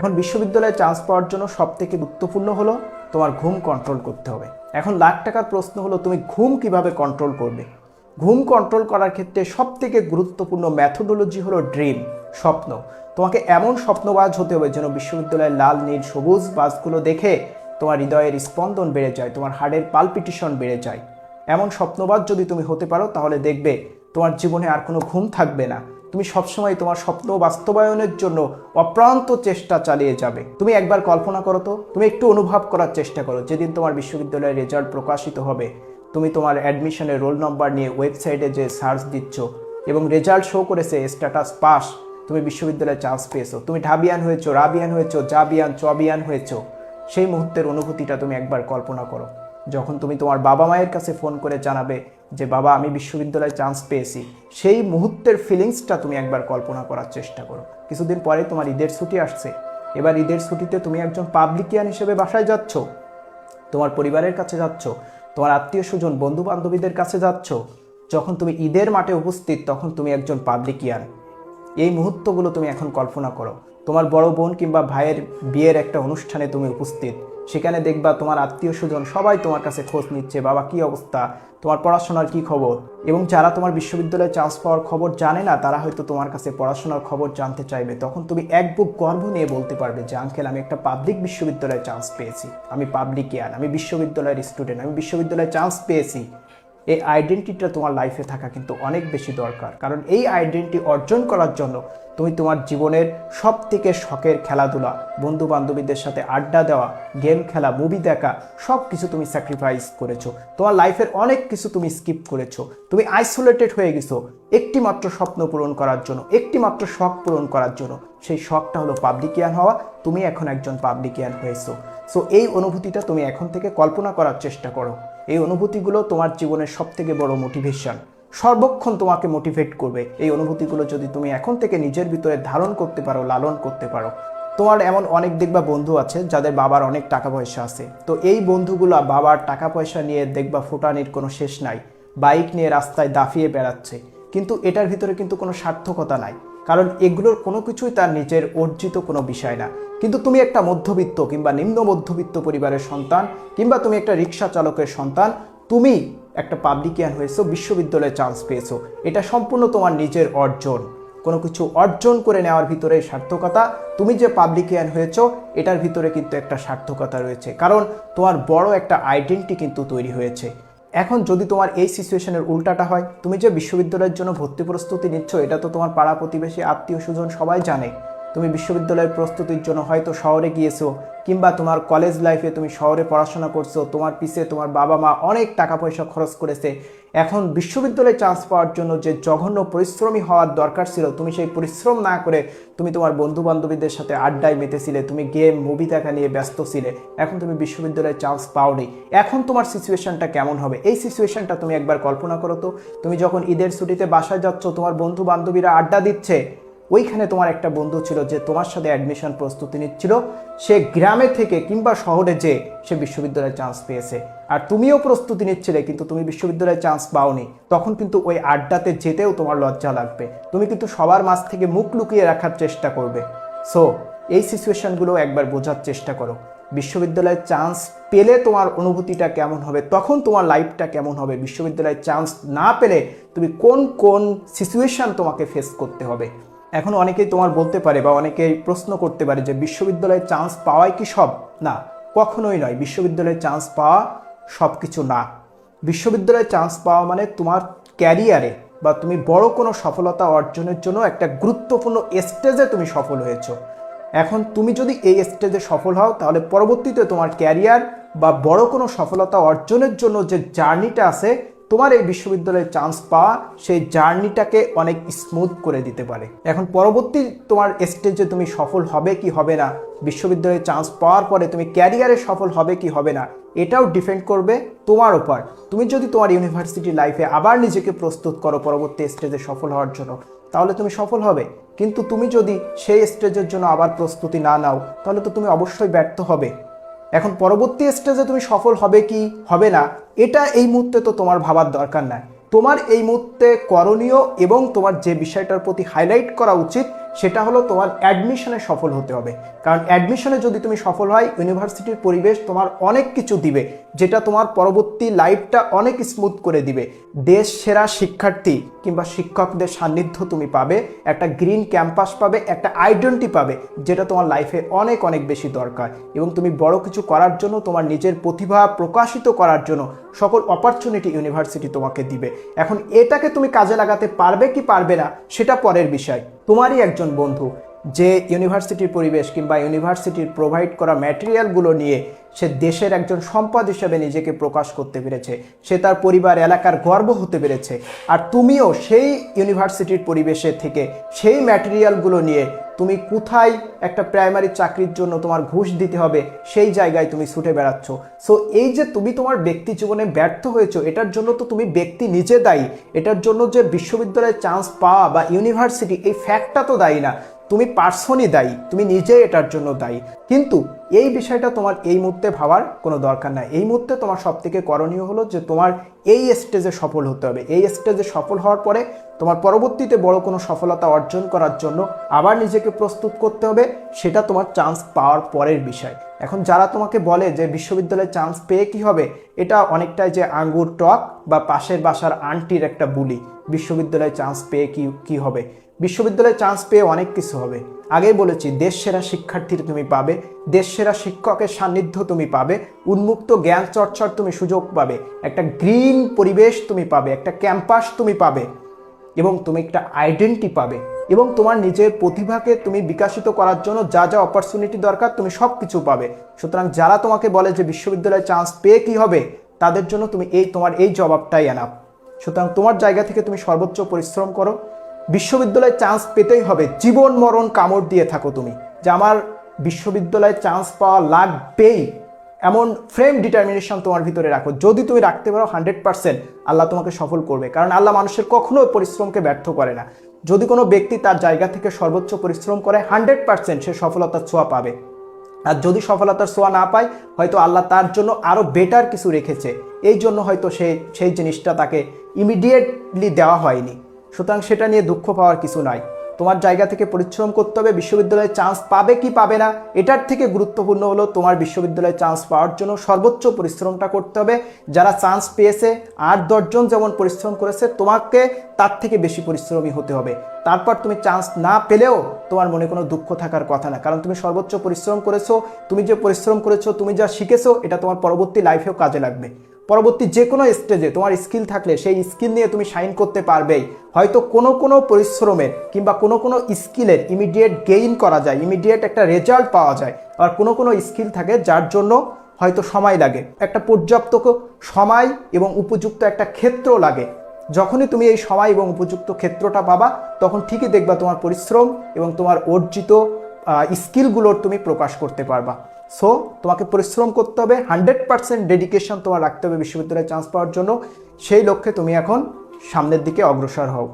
এখন বিশ্ববিদ্যালয়ে চান্স পাওয়ার জন্য সব থেকে গুরুত্বপূর্ণ হলো তোমার ঘুম কন্ট্রোল করতে হবে। এখন লাখ টাকার প্রশ্ন হলো, তুমি ঘুম কীভাবে কন্ট্রোল করবে? ঘুম কন্ট্রোল করার ক্ষেত্রে সব থেকে গুরুত্বপূর্ণ ম্যাথোডোলজি হলো ড্রিম স্বপ্ন। তোমাকে এমন স্বপ্নবাজ হতে হবে যেন বিশ্ববিদ্যালয়ের লাল, নীল, সবুজ বাসগুলো দেখে তোমার হৃদয়ের স্পন্দন বেড়ে যায়, তোমার হার্টের পালপিটিশন বেড়ে যায়। এমন স্বপ্নবাদ যদি তুমি হতে পারো, তাহলে দেখবে তোমার জীবনে আর কোনো ঘুম থাকবে না। তুমি সবসময় তোমার স্বপ্ন বাস্তবায়নের জন্য অপ্রান্ত চেষ্টা চালিয়ে যাবে। তুমি একবার কল্পনা করো তো, তুমি একটু অনুভব করার চেষ্টা করো। যেদিন তোমার বিশ্ববিদ্যালয়ের রেজাল্ট প্রকাশিত হবে, তুমি তোমার অ্যাডমিশনের রোল নম্বর নিয়ে ওয়েবসাইটে যে সার্চ দিচ্ছ এবং রেজাল্ট শো করেছে, স্ট্যাটাস পাস, তুমি বিশ্ববিদ্যালয়ে চান্স পেয়েছ। তুমি ঢাবিয়ান হয়েছো, রাবিয়ান হয়েছো, জাবিয়ান, চবিয়ান হয়েছো, সেই মুহূর্তের অনুভূতিটা তুমি একবার কল্পনা করো। যখন তুমি তোমার বাবা মায়ের কাছে ফোন করে জানাবে যে বাবা, আমি বিশ্ববিদ্যালয়ে চান্স পেয়েছি, সেই মুহূর্তের ফিলিংসটা তুমি একবার কল্পনা করার চেষ্টা করো। কিছুদিন পরে তোমার ঈদের ছুটি আসছে। এবার ঈদের ছুটিতে তুমি একজন পাবলিকিয়ান হিসেবে বাসায় যাচ্ছ। তোমার পরিবারের কাছে যাচ্ছ। তোমার আত্মীয় স্বজন বন্ধু বান্ধবীদের কাছে যাচ্ছ। যখন তুমি ঈদের মাঠে উপস্থিত, তখন তুমি একজন পাবলিকিয়ান এই মুহূর্তগুলো তুমি এখন কল্পনা করো। তোমার বড় বোন কিংবা ভাইয়ের বিয়ের একটা অনুষ্ঠানে তুমি উপস্থিত। সেখানে দেখবা তোমার আত্মীয় স্বজন সবাই তোমার কাছে খোঁজ নিচ্ছে, বাবা, কি অবস্থা? তোমার পড়াশোনার কি খবর? এবং যারা তোমার বিশ্ববিদ্যালয়ে চান্স পাওয়ার খবর জানে না, তারা হয়তো তোমার কাছে পড়াশোনার খবর জানতে চাইবে। তখন তুমি এক বুক গর্ব নিয়ে বলতে পারবে যে, আঙ্কেল, আমি একটা পাবলিক বিশ্ববিদ্যালয়ে চান্স পেয়েছি। আমি পাবলিক ইয়ান আমি বিশ্ববিদ্যালয়ের স্টুডেন্ট আমি বিশ্ববিদ্যালয়ে চান্স পেয়েছি। এই আইডেন্টিটিটা তোমার লাইফে থাকা কিন্তু অনেক বেশি দরকার। কারণ এই আইডেন্টি অর্জন করার জন্য তুমি তোমার জীবনের সব থেকে শখের খেলাধুলা বন্ধু বান্ধবীদের সাথে আড্ডা দেওয়া গেম খেলা মুভি দেখা সব কিছু তুমি স্যাক্রিফাইস করেছ। তোমার লাইফের অনেক কিছু তুমি স্কিপ করেছ। তুমি আইসোলেটেড হয়ে গেছো একটি মাত্র স্বপ্ন পূরণ করার জন্য একটি মাত্র শখ পূরণ করার জন্য। সেই শখটা হলো পাবলিকিয়ান হওয়া। তুমি এখন একজন পাবলিকিয়ান হয়েছো। সো এই অনুভূতিটা তুমি এখন থেকে কল্পনা করার চেষ্টা করো। এই অনুভূতিগুলো তোমার জীবনের সব থেকে বড় মোটিভেশন সর্বক্ষণ তোমাকে মোটিভেট করবে। এই অনুভূতিগুলো যদি তুমি এখন থেকে নিজের ভিতরে ধারণ করতে পারো, লালন করতে পারো। তোমার এমন অনেক দেখবা বন্ধু আছে, যাদের বাবার অনেক টাকা পয়সা আছে। তো এই বন্ধুগুলো বাবার টাকা পয়সা নিয়ে দেখবা ফুটানির কোনো শেষ নাই। বাইক নিয়ে রাস্তায় দাফিয়ে বেড়াচ্ছে। কিন্তু এটার ভিতরে কিন্তু কোনো সার্থকতা নাই। কারণ এগুলোর কোনো কিছুই তার নিজের অর্জিত কোনো বিষয় না। কিন্তু তুমি একটা মধ্যবিত্ত কিংবা নিম্ন মধ্যবিত্ত পরিবারের সন্তান কিংবা তুমি একটা রিক্সা চালকের সন্তান, তুমি একটা পাবলিকিয়ান হয়েছো, বিশ্ববিদ্যালয়ে চান্স পেয়েছ। এটা সম্পূর্ণ তোমার নিজের অর্জন। কোনো কিছু অর্জন করে নেওয়ার ভিতরে সার্থকতা, তুমি যে পাবলিকিয়ান হয়েছো, এটার ভিতরে কিন্তু একটা সার্থকতা রয়েছে। কারণ তোমার বড় একটা আইডেন্টি কিন্তু তৈরি হয়েছে। এখন যদি তোমার এই সিচুয়েশনের উল্টাটা হয়, তুমি যে বিশ্ববিদ্যালয়ের জন্য ভর্তি প্রস্তুতি নিচ্ছ, এটা তো তোমার পাড়া প্রতিবেশী আত্মীয় স্বজন সবাই জানে। তুমি বিশ্ববিদ্যালয়ের প্রস্তুতির জন্য হয়তো শহরে গিয়েছো, কিংবা তোমার কলেজ লাইফে তুমি শহরে পড়াশোনা করছ, তোমার পিছে তোমার বাবা মা অনেক টাকা পয়সা খরচ করেছে। এখন বিশ্ববিদ্যালয়ে চান্স পাওয়ার জন্য যে জঘন্য পরিশ্রমী হওয়ার দরকার ছিল, তুমি সেই পরিশ্রম না করে তুমি তোমার বন্ধু বান্ধবীদের সাথে আড্ডায় মেতেছিলে, তুমি গেম মুভি দেখা নিয়ে ব্যস্ত ছিলে। এখন তুমি বিশ্ববিদ্যালয়ে চান্স পাওনি। এখন তোমার সিচুয়েশনটা কেমন হবে? এই সিচুয়েশনটা তুমি একবার কল্পনা করো তো। তুমি যখন ঈদের ছুটিতে বাসায় যাচ্ছ, তোমার বন্ধু বান্ধবীরা আড্ডা দিচ্ছে ওইখানে তোমার একটা বন্ধু ছিল যে তোমার সাথে অ্যাডমিশন প্রস্তুতি নিচ্ছিল। সে গ্রামে থেকে কিংবা শহরে যে সে বিশ্ববিদ্যালয়ে চান্স পেয়েছে। আর তুমিও প্রস্তুতি নিচ্ছিলে, কিন্তু তুমি বিশ্ববিদ্যালয়ে চান্স পাওনি। তখন কিন্তু ওই আড্ডাতে যেতেও তোমার লজ্জা লাগবে। তুমি কিন্তু সবার মাঝ থেকে মুখ লুকিয়ে রাখার চেষ্টা করবে। সো এই সিচুয়েশনগুলো একবার বোঝার চেষ্টা করো। বিশ্ববিদ্যালয়ে চান্স পেলে তোমার অনুভূতিটা কেমন হবে? তখন তোমার লাইফটা কেমন হবে? বিশ্ববিদ্যালয়ে চান্স না পেলে তুমি কোন কোন সিচুয়েশন তোমাকে ফেস করতে হবে? এখন অনেকেই তোমার বলতে পারে বা অনেকেই প্রশ্ন করতে পারে যে বিশ্ববিদ্যালয়ে চান্স পাওয়াই কি সব? না, কখনোই নয়। বিশ্ববিদ্যালয়ে চান্স পাওয়া সব কিছু না। বিশ্ববিদ্যালয়ে চান্স পাওয়া মানে তোমার ক্যারিয়ারে বা তুমি বড় কোনো সফলতা অর্জনের জন্য একটা গুরুত্বপূর্ণ স্টেজে তুমি সফল হয়েছো। এখন তুমি যদি এই স্টেজে সফল হও, তাহলে পরবর্তীতে তোমার ক্যারিয়ার বা বড় কোনো সফলতা অর্জনের জন্য যে জার্নিটা আছে তোমার এই বিশ্ববিদ্যালয়ে চান্স পাওয়া সেই জার্নিটাকে অনেক স্মুথ করে দিতে পারে। এখন পরবর্তী তোমার স্টেজে তুমি সফল হবে কি হবে না, বিশ্ববিদ্যালয়ে চান্স পাওয়ার পরে তুমি ক্যারিয়ারে সফল হবে কি হবে না, এটাও ডিপেন্ড করবে তোমার উপর। তুমি যদি তোমার ইউনিভার্সিটি লাইফে আবার নিজেকে প্রস্তুত করো পরবর্তী স্টেজে সফল হওয়ার জন্য, তাহলে তুমি সফল হবে। কিন্তু তুমি যদি সেই স্টেজের জন্য আবার প্রস্তুতি না নাও, তাহলে তো তুমি অবশ্যই ব্যর্থ হবে। এখন পরবর্তী স্টেজে তুমি সফল হবে কি, হবে না, এটা এই মুহূর্তে তো তোমার ভাবার দরকার নাই। তোমার এই মুহূর্তে করণীয় এবং তোমার যে বিষয়টার প্রতি হাইলাইট করা উচিত সেটা হলো তোমার অ্যাডমিশনে সফল হতে হবে। কারণ অ্যাডমিশনে যদি তুমি সফল হয় ইউনিভার্সিটির পরিবেশ তোমার অনেক কিছু দিবে, যেটা তোমার পরবর্তী লাইফটা অনেক স্মুথ করে দিবে। দেশ সেরা শিক্ষার্থী কিংবা শিক্ষকদের সান্নিধ্য তুমি পাবে, একটা গ্রিন ক্যাম্পাস পাবে, একটা আইডেন্টি পাবে, যেটা তোমার লাইফে অনেক অনেক বেশি দরকার। এবং তুমি বড় কিছু করার জন্য, তোমার নিজের প্রতিভা প্রকাশিত করার জন্য সকল অপরচুনিটি ইউনিভার্সিটি তোমাকে দিবে। এখন এটাকে তুমি কাজে লাগাতে পারবে কি পারবে না, সেটা পরের বিষয়। তোমারই একজন বন্ধু। যে ইউনিভার্সিটির পরিবেশ কিংবা ইউনিভার্সিটির প্রোভাইড করা ম্যাটেরিয়ালগুলো নিয়ে সে দেশের একজন সম্পদ হিসেবে নিজেকে প্রকাশ করতে পেরেছে। সে তার পরিবার, এলাকার গর্ব হতে পেরেছে। আর তুমিও সেই ইউনিভার্সিটির পরিবেশে থেকে সেই ম্যাটেরিয়ালগুলো নিয়ে তুমি কোথায় একটা প্রাইমারি চাকরির জন্য তোমার ঘুষ দিতে হবে, সেই জায়গায় তুমি ছুটে বেড়াচ্ছ। সো এই যে তুমি তোমার ব্যক্তি জীবনে ব্যর্থ হয়েছো, এটার জন্য তো তুমি ব্যক্তি নিজে দায়ী। এটার জন্য যে বিশ্ববিদ্যালয়ে চান্স পাওয়া বা ইউনিভার্সিটি এই ফ্যাক্টটা তো দায়ী না। তুমি পার্সনই দায়ী, তুমি নিজে এটার জন্য দায়ী। কিন্তু এই বিষয়টা তোমার এই মুহূর্তে ভাবার কোনো দরকার নাই। এই মুহূর্তে তোমার সব থেকে করণীয় হলো যে তোমার এই স্টেজে সফল হতে হবে। এই স্টেজে সফল হওয়ার পরে তোমার পরবর্তীতে বড় কোনো সফলতা অর্জন করার জন্য আবার নিজেকে প্রস্তুত করতে হবে, সেটা তোমার চান্স পাওয়ার পরের বিষয়। এখন যারা তোমাকে বলে যে বিশ্ববিদ্যালয়ে চান্স পেয়ে কি হবে, এটা অনেকটাই যে আঙ্গুর টক বা পাশের বাসার আন্টির একটা বুলি, বিশ্ববিদ্যালয়ে চান্স পেয়ে কি কি হবে। বিশ্ববিদ্যালয়ে চান্স পেয়ে অনেক কিছু হবে। আগেই বলেছি দেশ সেরা শিক্ষার্থীর তুমি পাবে দেশ সেরা শিক্ষকের সান্নিধ্য তুমি পাবে, উন্মুক্ত জ্ঞান চর্চার তুমি সুযোগ পাবে, একটা গ্রিন পরিবেশ তুমি পাবে, একটা ক্যাম্পাস তুমি পাবে এবং তুমি একটা আইডেন্টি পাবে এবং তোমার নিজের প্রতিভাকে তুমি বিকাশিত করার জন্য যা যা অপরচুনিটি দরকার তুমি সব কিছু পাবে। সুতরাং যারা তোমাকে বলে যে বিশ্ববিদ্যালয়ে চান্স পেয়ে কি হবে, তাদের জন্য তুমি এই, তোমার এই জবাবটাই আনাপ সুতরাং তোমার জায়গা থেকে তুমি সর্বোচ্চ পরিশ্রম করো বিশ্ববিদ্যালয়ে চান্স পেতেই হবে। জীবন মরণ কামড় দিয়ে থাকো তুমি। যে আমার বিশ্ববিদ্যালয়ে চান্স পাওয়া লাগবেই। এমন ফ্রেম ডিটারমিনেশন তোমার ভিতরে রাখো। যদি তুমি রাখতে পারো হান্ড্রেড পার্সেন্ট আল্লাহ তোমাকে সফল করবে। কারণ আল্লাহ মানুষের কখনো পরিশ্রমকে ব্যর্থ করে না। যদি কোনো ব্যক্তি তার জায়গা থেকে সর্বোচ্চ পরিশ্রম করে হান্ড্রেড পার্সেন্ট সে সফলতার ছোঁয়া পাবে। আর যদি সফলতার ছোঁয়া না পায়, হয়তো আল্লাহ তার জন্য আরও বেটার কিছু রেখেছে। এই জন্য হয়তো সে, সেই জিনিসটা তাকে ইমিডিয়েটলি দেওয়া হয়নি। সুতরাং সেটা নিয়ে দুঃখ পাওয়ার কিছু নাই তোমার জায়গা থেকে পরিশ্রম করতে হবে, বিশ্ববিদ্যালয়ে চান্স পাবে কি পাবে না, এটার থেকে গুরুত্বপূর্ণ হলো তোমার বিশ্ববিদ্যালয়ে চান্স পাওয়ার জন্য সর্বোচ্চ পরিশ্রমটা করতে হবে। যারা চান্স পেয়েছে, আট দশজন যেমন পরিশ্রম করেছে, তোমাকে তার থেকে বেশি পরিশ্রমী হতে হবে। তারপর তুমি চান্স না পেলেও তোমার মনে কোনো দুঃখ থাকার কথা না। কারণ তুমি সর্বোচ্চ পরিশ্রম করেছ, তুমি যে পরিশ্রম করেছ, তুমি যা শিখেছো, এটা তোমার পরবর্তী লাইফেও কাজে লাগবে। পরবর্তী যে কোনো স্টেজে তোমার স্কিল থাকলে সেই স্কিল নিয়ে তুমি সাইন করতে পারবেই। হয়তো কোনো কোনো পরিশ্রমের কিংবা কোনো কোনো স্কিলের ইমিডিয়েট গেইন করা যায় ইমিডিয়েট একটা রেজাল্ট পাওয়া যায়। আর কোনো কোনো স্কিল থাকে যার জন্য হয়তো সময় লাগে। একটা পর্যাপ্ত সময় এবং উপযুক্ত একটা ক্ষেত্র লাগে। যখনই তুমি এই সময় এবং উপযুক্ত ক্ষেত্রটা পাবা, তখন ঠিকই দেখবা তোমার পরিশ্রম এবং তোমার অর্জিত স্কিলগুলোর তুমি প্রকাশ করতে পারবা। সো তোমাকে পরিশ্রম করতে হবে হান্ড্রেড পার্সেন্ট ডেডিকেশন তোমার রাখতে হবে বিশ্ববিদ্যালয়ে চান্স পাওয়ার জন্য। সেই লক্ষ্যে তুমি এখন সামনের দিকে অগ্রসর হও।